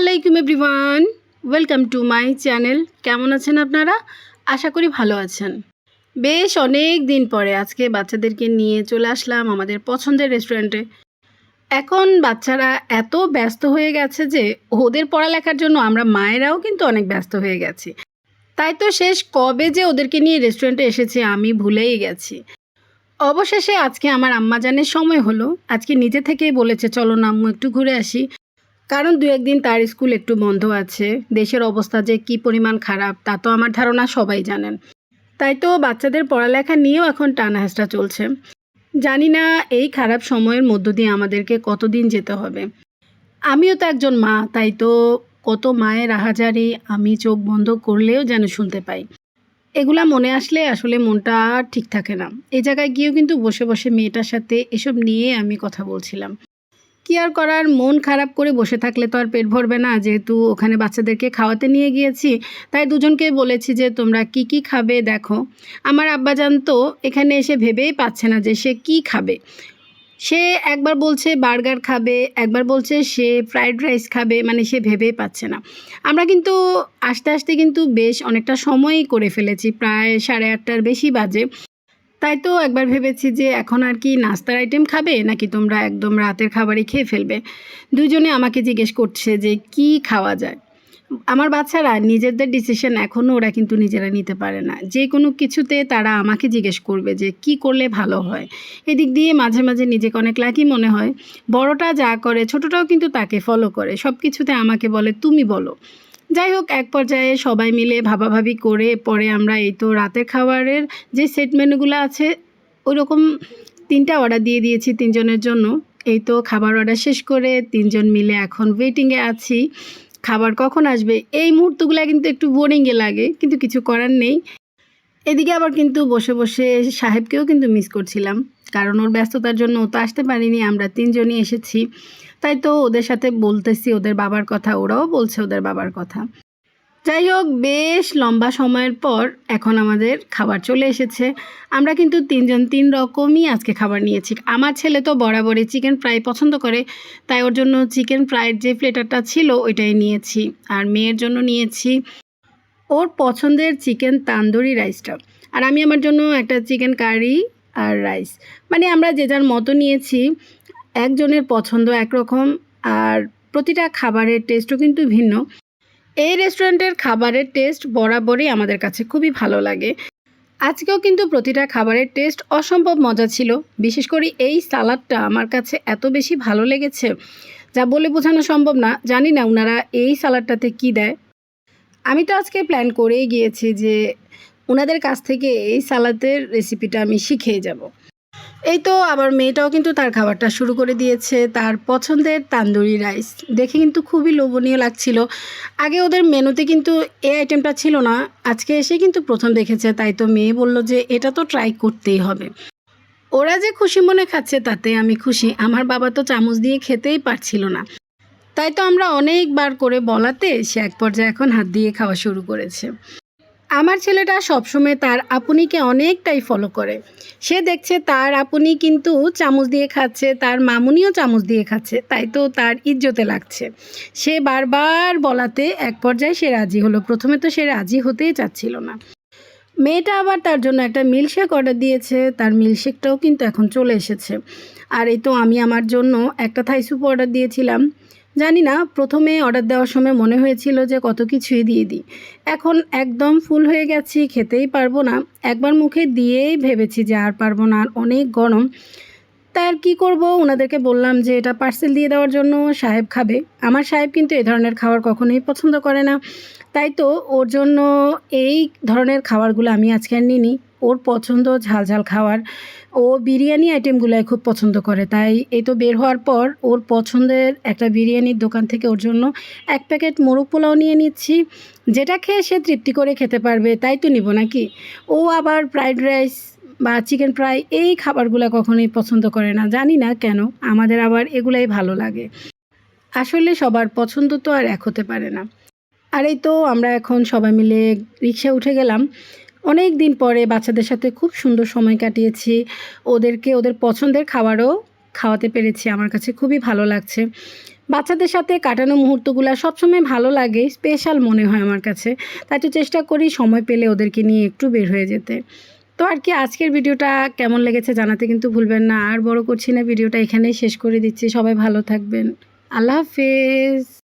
আলাইকুম everyone welcome to my channel কেমন আছেন আপনারা? আশা করি ভালো আছেন। বেশ অনেক দিন পরে আজকে বাচ্চাদেরকে নিয়ে চলে আসলাম আমাদের পছন্দের রেস্টুরেন্টে এখন বাচ্চারা এত ব্যস্ত হয়ে গেছে যে ওদের পড়ালেখার জন্য আমরা মায়েরাও কিন্তু অনেক ব্যস্ত হয়ে গেছি। তাই তো শেষ কবে যে ওদেরকে নিয়ে রেস্টুরেন্টে এসেছি আমি ভুলেই গেছি। অবশেষে আজকে আমার আম্মাজানের সময় হলো। আজকে নিজে থেকেই বলেছে, চলো না আম্মু, একটু ঘুরে আসি। কারণ দু একদিন তার স্কুল একটু বন্ধ আছে। দেশের অবস্থা যে কি পরিমাণ খারাপ, তা তো আমার ধারণা সবাই জানেন। তাই তো বাচ্চাদের পড়ালেখা নিয়েও এখন টানাহেসটা চলছে। জানি না এই খারাপ সময়ের মধ্য দিয়ে আমাদেরকে কতদিন যেতে হবে। আমিও তো একজন মা, তাই তো কত মায়ের আহাজারি আমি চোখ বন্ধ করলেও যেন শুনতে পাই। এগুলা মনে আসলে আসলে মনটা ঠিক থাকে না। এ জায়গায় গিয়েও কিন্তু বসে বসে মেয়েটার সাথে এসব নিয়ে আমি কথা বলছিলাম। কি আর করার? মন খারাপ করে বসে থাকলে তো আর পেট ভরবে না। যেহেতু ওখানে বাচ্চাদেরকে খাওয়াতে নিয়ে গিয়েছি, তাই দুজনকে বলেছি যে তোমরা কি কি খাবে দেখো। আমার আব্বাজান তো এখানে এসে ভেবেই পাচ্ছে না যে সে কি খাবে। সে একবার বলছে বার্গার খাবে, একবার বলছে সে ফ্রাইড রাইস খাবে মানে সে ভেবেই পাচ্ছে না। আমরা কিন্তু আস্তে আস্তে কিন্তু বেশ অনেকটা সময়ই করে ফেলেছি, প্রায় সাড়ে আটটার বেশি বাজে। তাই তো একবার ভেবেছি যে এখন আর কি নাস্তার আইটেম খাবে নাকি তোমরা একদম রাতের খাবারই খেয়ে ফেলবে। দুজনে আমাকে জিজ্ঞেস করছে যে কি খাওয়া যায়। আমার বাচ্চারা নিজেদের ডিসিশন এখনও ওরা কিন্তু নিজেরা নিতে পারে না। যে কোনো কিছুতে তারা আমাকে জিজ্ঞেস করবে যে কি করলে ভালো হয়। এদিক দিয়ে মাঝে মাঝে নিজেকে অনেক লাকি মনে হয়। বড়টা যা করে, ছোটটাও কিন্তু তাকে ফলো করে। সব কিছুতে আমাকে বলে, তুমি বলো। যাই হোক, এক পর্যায়ে সবাই মিলে ভাবাভাবি করে পরে আমরা এই তো রাতের খাবারের যে সেট মেনুগুলো আছে ওই রকম তিনটা অর্ডার দিয়ে দিয়েছি তিনজনের জন্য। এই তো খাবার অর্ডার শেষ করে তিনজন মিলে এখন ওয়েটিংয়ে আছি। খাবার কখন আসবে? এই মুহূর্তগুলো কিন্তু একটু বোরিংয়ে লাগে, কিন্তু কিছু করার নেই। এদিকে আবার কিন্তু বসে বসে সাহেবকেও কিন্তু মিস করছিলাম, কারণ ওর ব্যস্ততার জন্য ও তো আসতে পারিনি, আমরা তিনজনই এসেছি। তাই তো ওদের সাথে বলতেছি, ওদের বাবার কথা, ওরাও বলছে ওদের বাবার কথা। যাই হোক, বেশ লম্বা সময়ের পর এখন আমাদের খাবার চলে এসেছে। আমরা কিন্তু তিনজন তিন রকমই আজকে খাবার নিয়েছি। আমার ছেলে তো বরাবরই চিকেন ফ্রাই পছন্দ করে, তাই ওর জন্য চিকেন ফ্রাইয়ের যে প্লেটারটা ছিল ওইটাই নিয়েছি। আর মেয়ের জন্য নিয়েছি ওর পছন্দের চিকেন তান্দুরি রাইসটা। আর আমি আমার জন্য একটা চিকেন কারি আর রাইস। মানে আমরা যে যার মতো নিয়েছি একজনের পছন্দ একরকম আর প্রতিটা খাবারের টেস্টও কিন্তু ভিন্ন। এই রেস্টুরেন্টের খাবারের টেস্ট বরাবরই আমাদের কাছে খুবই ভালো লাগে। আজকেও কিন্তু প্রতিটা খাবারের টেস্ট অসম্ভব মজা ছিল। বিশেষ করে এই সালাদটা আমার কাছে এত বেশি ভালো লেগেছে, যা বলে বোঝানো সম্ভব না। জানি না ওনারা এই সালাডটাতে কি দেয়। আমি তো আজকে প্ল্যান করেই গিয়েছি যে ওনাদের কাছ থেকে এই সালাদের রেসিপিটা আমি শিখেই যাব। এই তো আবার মেয়েটাও কিন্তু তার খাবারটা শুরু করে দিয়েছে, তার পছন্দের তান্দুরি রাইস। দেখে কিন্তু খুবই লোভনীয় লাগছিল। আগে ওদের মেনুতে কিন্তু এই আইটেমটা ছিল না, আজকে এসে কিন্তু প্রথম দেখেছে, তাই তো মেয়ে বলল যে এটা তো ট্রাই করতেই হবে। ওরা যে খুশি মনে খাচ্ছে তাতে আমি খুশি, আমার বাবা তো চামচ দিয়ে খেতেই পারছিল না। তাই তো আমরা অনেকবার করে বলাতে সে এক পর্যায়ে এখন হাত দিয়ে খাওয়া শুরু করেছে। আমার ছেলেটা সবসময় তার আপুনিকে অনেকটাই ফলো করে। সে দেখছে তার আপনি কিন্তু চামচ দিয়ে খাচ্ছে, তার মামুনিও চামচ দিয়ে খাচ্ছে, তাই তো তার ইজ্জতে লাগছে। সে বারবার বলাতে এক পর্যায়ে সে রাজি হলো। প্রথমে তো সে রাজি হতেই চাচ্ছিল না। মেয়েটা আবার তার জন্য একটা মিল্কশেক অর্ডার দিয়েছে, তার মিল্কশেকটাও কিন্তু এখন চলে এসেছে। আর এই তো আমি আমার জন্য একটা থাই স্যুপ অর্ডার দিয়েছিলাম। জানি না, প্রথমে অর্ডার দেওয়ার সময় মনে হয়েছিল যে কত কিছুই দিয়ে দিই। এখন একদম ফুল হয়ে গেছি, খেতেই পারব না। একবার মুখে দিয়েই ভেবেছি যে আর পারব না, আর অনেক গরম। তার কী করব? ওনাদেরকে বললাম যে, এটা পার্সেল দিয়ে দেওয়ার জন্য সাহেব খাবে। আমার সাহেব কিন্তু এ ধরনের খাবার কখনোই পছন্দ করে না। তাই তো ওর জন্য এই ধরনের খাবারগুলো আমি আজকে আর নিইনি। ওর পছন্দ ঝাল ঝাল খাওয়ার ও বিরিয়ানি আইটেমগুলাই খুব পছন্দ করে। তাই এই তো বের হওয়ার পর ওর পছন্দের একটা বিরিয়ানির দোকান থেকে ওর জন্য এক প্যাকেট মোরগ পোলাও নিয়ে নিচ্ছি। যেটা খেয়ে সে তৃপ্তি করে খেতে পারবে, তাই তো নিব নাকি? ও আবার ফ্রাইড রাইস বা চিকেন ফ্রাই এই খাবারগুলো কখনোই পছন্দ করে না। জানি না কেন, আমাদের আবার এগুলাই ভালো লাগে। আসলে সবার পছন্দ তো আর এক হতে পারে না। আর এই তো আমরা এখন সবাই মিলে রিক্সা উঠে গেলাম। অনেক দিন পরে বাচ্চাদের সাথে খুব সুন্দর সময় কাটিয়েছি। ওদেরকে, ওদের পছন্দের খাবারও খাওয়াতে পেরেছি। আমার কাছে খুবই ভালো লাগছে। বাচ্চাদের সাথে কাটানো মুহূর্তগুলো সবসময় ভালো লাগে স্পেশাল মনে হয় আমার কাছে। তাই তো চেষ্টা করি সময় পেলে ওদেরকে নিয়ে একটু বের হয়ে যেতে। তো আর কি, আজকের ভিডিওটা কেমন লেগেছে জানাতে কিন্তু ভুলবেন না। আর বড় করছি না, ভিডিওটা এখানেই শেষ করে দিচ্ছি। সবাই ভালো থাকবেন। আল্লাহ হাফেজ।